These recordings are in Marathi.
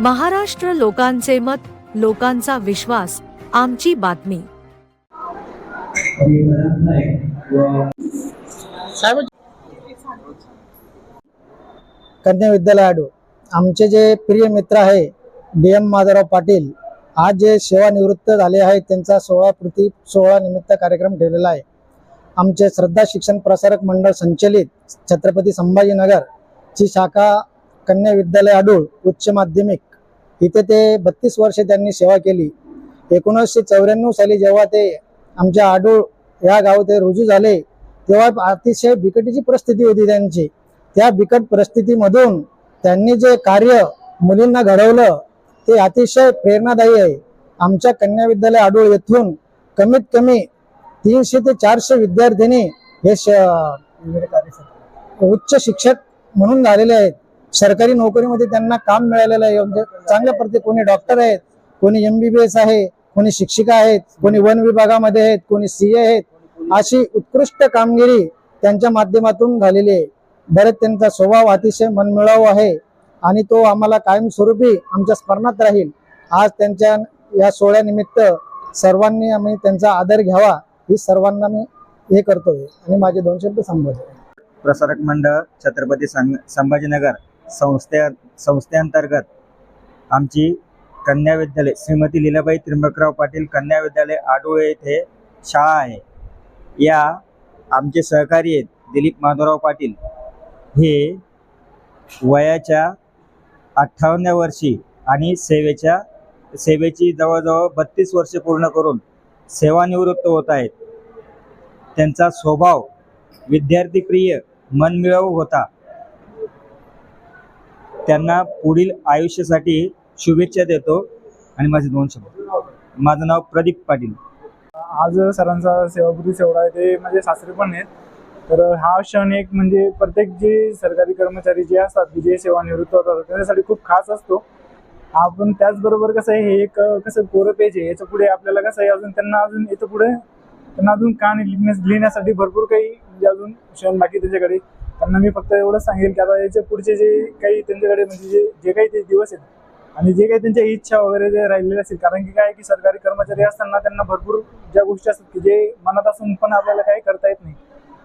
महाराष्ट्र लोकांचे मत लोकांचा विश्वास आमची बातमी. कन्या विद्यालयाडू आमचे जे प्रिय मित्र आहे डी एम माधवराव पाटील आज जे सेवानिवृत्त झाले आहेत त्यांचा सोळा प्रति सोहळा निमित्त कार्यक्रम ठेवलेला आहे. आमचे श्रद्धा शिक्षण प्रसारक मंडळ संचलित छत्रपती संभाजीनगर ची शाखा कन्या विद्यालय आडूळ उच्च माध्यमिक इथे ते बत्तीस वर्षे त्यांनी सेवा केली. एकोणीसशे चौऱ्याण्णव साली जेव्हा ते आमच्या आडूळ या गाव ते रुजू झाले तेव्हा अतिशय बिकटीची परिस्थिती होती त्यांची. त्या बिकट परिस्थितीमधून त्यांनी जे कार्य मुलींना घडवलं ते अतिशय प्रेरणादायी आहे. आमच्या कन्या विद्यालय आडूळ येथून कमीत कमी तीनशे ते चारशे विद्यार्थिनी हे उच्च शिक्षक म्हणून झालेले आहेत. सरकारी नोकरीमध्ये त्यांना काम मिळालेलं आहे. म्हणजे चांगल्या प्रति कोणी डॉक्टर आहेत कोणी एमबीबीएस आहे कोणी शिक्षिका आहेत कोणी वन विभागामध्ये आहेत कोणी सी ए आहेत अशी उत्कृष्ट कामगिरी त्यांच्या माध्यमातून झालेली आहे. बरेच त्यांचा स्वभाव अतिशय मनमिळावू आहे आणि तो आम्हाला कायमस्वरूपी आमच्या स्मरणात राहील. आज त्यांच्या या सोहळ्यानिमित्त सर्वांनी आम्ही त्यांचा आदर घ्यावा ही सर्वांना मी हे करतोय. आणि माझे दोन शब्द संबोधन प्रसारक मंडळ छत्रपती संभाजीनगर. संस्थे संस्थेअंतर्गत आमची कन्या विद्यालय श्रीमती लीलाबाई त्र्यंबकराव पाटील कन्या विद्यालय आडोळे येथे शाळा आहे. या आमचे सहकारी आहेत दिलीप माधवराव पाटील. हे वयाच्या अठ्ठावन्नव्या वर्षी आणि सेवेच्या सेवेची जवळजवळ बत्तीस वर्षे पूर्ण करून सेवानिवृत्त होत आहेत. त्यांचा स्वभाव विद्यार्थीप्रिय मनमिळावू होता. त्यांना पुढील आयुष्यासाठी शुभेच्छा देतो आणि माझे दोन शब्द. माझं नाव प्रदीप पाटील. आज सरांचा सेवापुरी सेवडा आहे ते माझे सासरे पण आहेत. तर हा क्षण एक म्हणजे प्रत्येक जे सरकारी कर्मचारी जे असतात की जे सेवानिवृत्त होतात त्यांच्यासाठी खूप खास असतो. आपण त्याचबरोबर कसं आहे हे एक कसं कोरं पेज आहे याच्यापुढे आपल्याला कसं आहे अजून त्यांना अजून याच्यापुढे त्यांना अजून कहाणी लिहिण्यासाठी भरपूर काही म्हणजे अजून क्षण बाकी त्याच्याकडे. त्यांना मी फक्त एवढंच सांगेल की आता याच्या पुढचे जे काही त्यांच्याकडे म्हणजे जे जे काही ते दिवस आहेत आणि जे काही त्यांच्या इच्छा वगैरे जे राहिलेले असतील कारण की काय की सरकारी कर्मचारी असताना त्यांना भरपूर ज्या गोष्टी असतात की जे मनात असून पण आपल्याला काही करता येत नाही.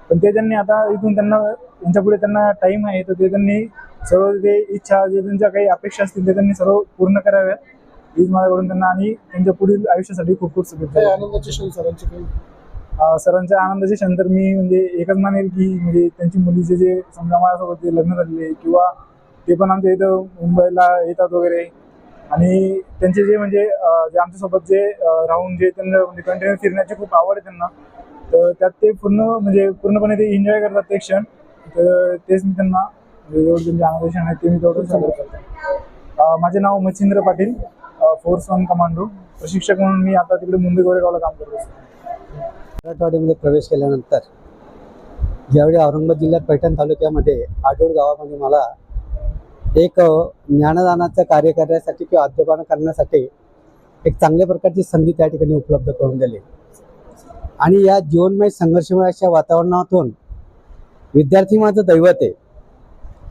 पण ते त्यांनी आता इथून त्यांना त्यांच्या पुढे त्यांना टाईम आहे तर ते त्यांनी सर्व जे इच्छा जे त्यांच्या काही अपेक्षा असतील ते त्यांनी सर्व पूर्ण कराव्यात. हीच माझ्याकडून त्यांना आणि त्यांच्या पुढील आयुष्यासाठी खूप खूप शुभेच्छा आनंदाची सरांची काही? सरांच्या आनंदाचे क्षण तर मी म्हणजे एकच मानेल की म्हणजे त्यांची मुलीचे जे समजा माझ्यासोबत जे लग्न झालेले किंवा ते पण आमच्या इथं मुंबईला येतात वगैरे. आणि त्यांचे जे म्हणजे जे आमच्यासोबत जे राहून जे त्यांना म्हणजे कंटिन्यू फिरण्याची खूप आवड आहे त्यांना तर त्यात ते पूर्ण म्हणजे पूर्णपणे ते एन्जॉय करतात ते क्षण. तर तेच मी त्यांना म्हणजे एवढे त्यांचे आनंदाचे क्षण आहेत ते मी तेवढं सादर करतो. माझे नाव Machhindra Patil force one commando. प्रशिक्षक म्हणून मी आता तिकडे मुंबई गोरेगावला काम करतो मराठवाड्यामध्ये प्रवेश केल्यानंतर ज्यावेळी औरंगाबाद जिल्ह्यात पैठण तालुक्यामध्ये आडोळ गावामध्ये मला एक ज्ञानदानाचं कार्य करण्यासाठी किंवा अध्यापन करण्यासाठी एक चांगल्या प्रकारची संधी त्या ठिकाणी उपलब्ध करून दिली. आणि या जीवनमय संघर्षमय अशा वातावरणातून विद्यार्थी माझं दैवत आहे.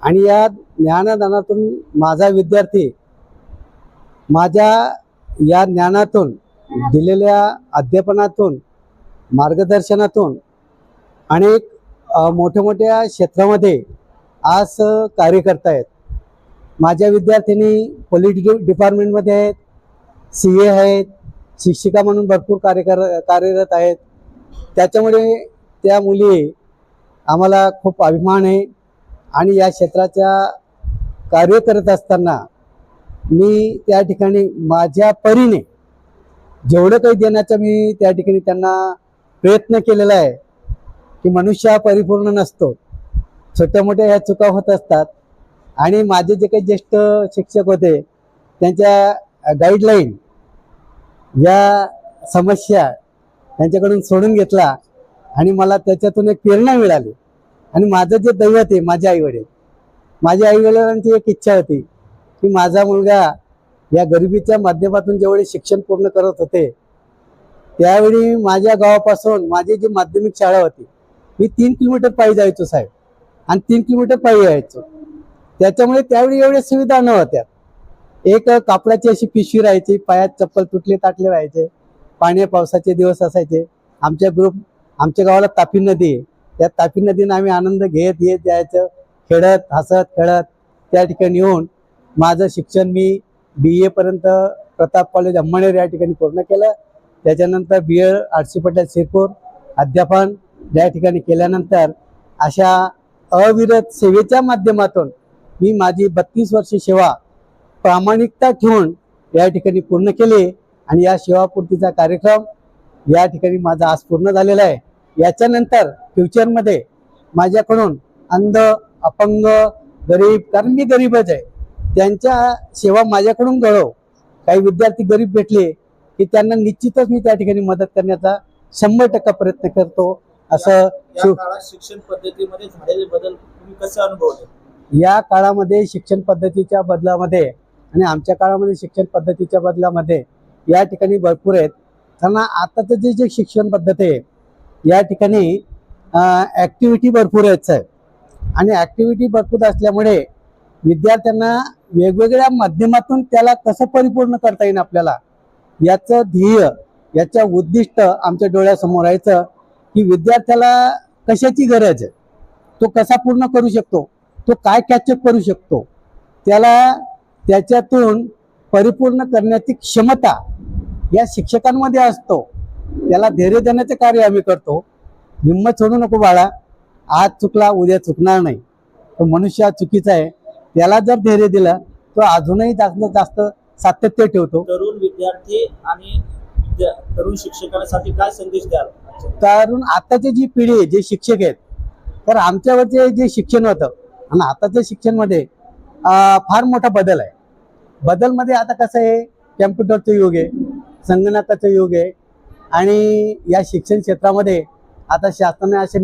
आणि या ज्ञानदानातून माझा विद्यार्थी माझ्या या ज्ञानातून दिलेल्या अध्यापनातून मार्गदर्शनातून अनेक मोठ्या मोठ्या क्षेत्रामध्ये आज कार्य कार्य करतायत. माझ्या विद्यार्थिनी पॉलिटिकल डिपार्टमेंटमध्ये आहेत सी ए आहेत शिक्षिका म्हणून भरपूर कार्य कर कार्यरत आहेत. त्याच्यामुळे त्या मुली आम्हाला खूप अभिमान आहे आणि या क्षेत्राच्या कार्य करत असताना मी त्या ठिकाणी माझ्या परीने जेवढं काही देण्याचं मी त्या ठिकाणी त्यांना प्रयत्न केलेला आहे की मनुष्य हा परिपूर्ण नसतो. छोट्या मोठ्या ह्या चुका होत असतात. आणि माझे जे काही ज्येष्ठ शिक्षक होते त्यांच्या गाईडलाईन या समस्या त्यांच्याकडून सोडून घेतला आणि मला त्याच्यातून एक प्रेरणा मिळाली. आणि माझं जे दैवत आहे माझे आईवडील माझ्या आईवडिलांची एक इच्छा होती की माझा मुलगा या गरिबीच्या माध्यमातून जेवढे शिक्षण पूर्ण करत होते त्यावेळी माझ्या गावापासून माझी जी माध्यमिक शाळा होती मी तीन किलोमीटर पायी जायचो साहेब. आणि तीन किलोमीटर पायी यायचो. त्याच्यामुळे त्यावेळी एवढ्या सुविधा नव्हत्या. एक कापडाची अशी पिशवी राहायची पायात चप्पल तुटले ताटले राहायचे पाण्या पावसाचे दिवस असायचे. आमच्या ग्रुप आमच्या गावाला तापी नदी आहे. त्या तापी नदीनं आम्ही आनंद घेत येत जायचं. खेळत हसत खेळत त्या ठिकाणी येऊन माझं शिक्षण मी बी एपर्यंत प्रताप कॉलेज अंमणेर या ठिकाणी पूर्ण केलं. त्याच्यानंतर B Ed R C Patel Shirpur अध्यापन या ठिकाणी केल्यानंतर अशा अविरत सेवेच्या माध्यमातून मी माझी बत्तीस वर्षे सेवा प्रामाणिकता ठेवून या ठिकाणी पूर्ण केली आणि या सेवापूर्तीचा कार्यक्रम या ठिकाणी माझा आज पूर्ण झालेला आहे. याच्यानंतर फ्युचरमध्ये माझ्याकडून अंध अपंग गरीब कारण मी गरीबच आहे त्यांच्या सेवा माझ्याकडून घडव. काही विद्यार्थी गरीब भेटले की त्यांना निश्चितच मी त्या ठिकाणी मदत करण्याचा शंभर टक्का प्रयत्न करतो. असं शिक्षण पद्धतीमध्ये झालेले बदल तुम्ही कसे अनुभवले? या काळामध्ये शिक्षण पद्धतीच्या बदलामध्ये आणि आमच्या काळामध्ये शिक्षण पद्धतीच्या बदलामध्ये या ठिकाणी भरपूर आहेत. कारण आताचं जे जे शिक्षण पद्धती आहे या ठिकाणी ॲक्टिव्हिटी भरपूर आहेत साहेब. आणि ॲक्टिव्हिटी भरपूर असल्यामुळे विद्यार्थ्यांना वेगवेगळ्या माध्यमातून त्याला कसं परिपूर्ण करता येईल आपल्याला? याचं ध्येय याचं उद्दिष्ट आमच्या डोळ्यासमोर यायचं की विद्यार्थ्याला कशाची गरज आहे? तो कसा पूर्ण करू शकतो? तो काय कॅचअप करू शकतो? त्याला त्याच्यातून परिपूर्ण करण्याची क्षमता या शिक्षकांमध्ये असतो. त्याला धैर्य देण्याचे कार्य आम्ही करतो. हिंमत सोडू नको बाळा. आज चुकला उद्या चुकणार नाही. तो मनुष्य चुकीचा आहे. त्याला जर धैर्य दिलं तो अजूनही जास्त जास्त सातत्य ठेवतो. तरुण विद्यार्थी आणि तरुण शिक्षकांसाठी काय संदेश द्याल? कारण आताची जी पिढी आहे जे शिक्षक आहेत तर आमच्यावरचे जे शिक्षण होतं आणि आताच्या शिक्षणमध्ये फार मोठा बदल आहे. बदलमध्ये आता कसं आहे कॅम्प्युटरचं युग आहे संगणकाचं युग आहे आणि या शिक्षण क्षेत्रामध्ये आता शासनाने असे